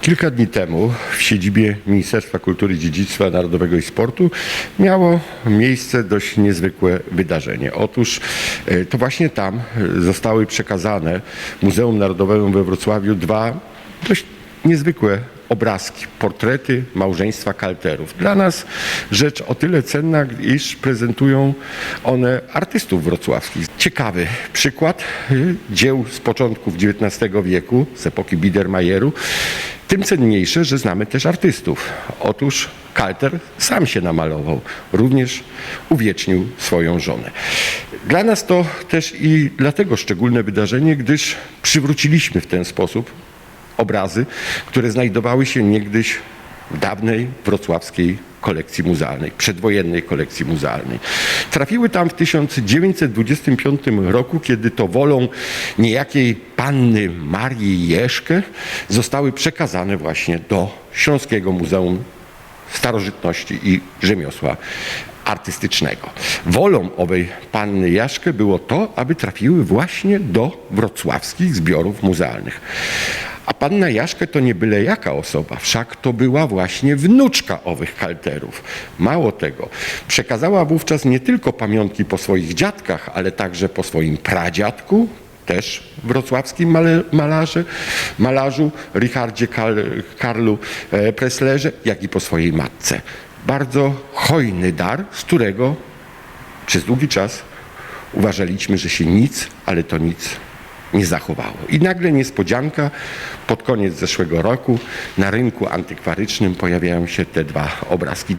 Kilka dni temu w siedzibie Ministerstwa Kultury, Dziedzictwa Narodowego i Sportu miało miejsce dość niezwykłe wydarzenie. Otóż e, to właśnie tam e, zostały przekazane Muzeum Narodowemu we Wrocławiu dwa dość niezwykłe obrazki, portrety małżeństwa Kalterów. Dla nas rzecz o tyle cenna, iż prezentują one artystów wrocławskich. Ciekawy przykład y, dzieł z początków XIX wieku, z epoki Biedermajeru. Tym cenniejsze, że znamy też artystów. Otóż Kalter sam się namalował, również uwiecznił swoją żonę. Dla nas to też i dlatego szczególne wydarzenie, gdyż przywróciliśmy w ten sposób obrazy, które znajdowały się niegdyś w dawnej wrocławskiej kolekcji muzealnej, przedwojennej kolekcji muzealnej. Trafiły tam w 1925 roku, kiedy to wolą niejakiej panny Marii Jeszkę zostały przekazane właśnie do Śląskiego Muzeum Starożytności i Rzemiosła Artystycznego. Wolą owej panny Jaszkę było to, aby trafiły właśnie do wrocławskich zbiorów muzealnych. A panna Jaszkę to nie byle jaka osoba, wszak to była właśnie wnuczka owych kalterów. Mało tego, przekazała wówczas nie tylko pamiątki po swoich dziadkach, ale także po swoim pradziadku, też wrocławskim malarze, malarzu Richardzie Karlu e, Presslerze, jak i po swojej matce. Bardzo hojny dar, z którego przez długi czas uważaliśmy, że się nic, ale to nic nie zachowało. I nagle niespodzianka, pod koniec zeszłego roku na rynku antykwarycznym pojawiają się te dwa obrazki.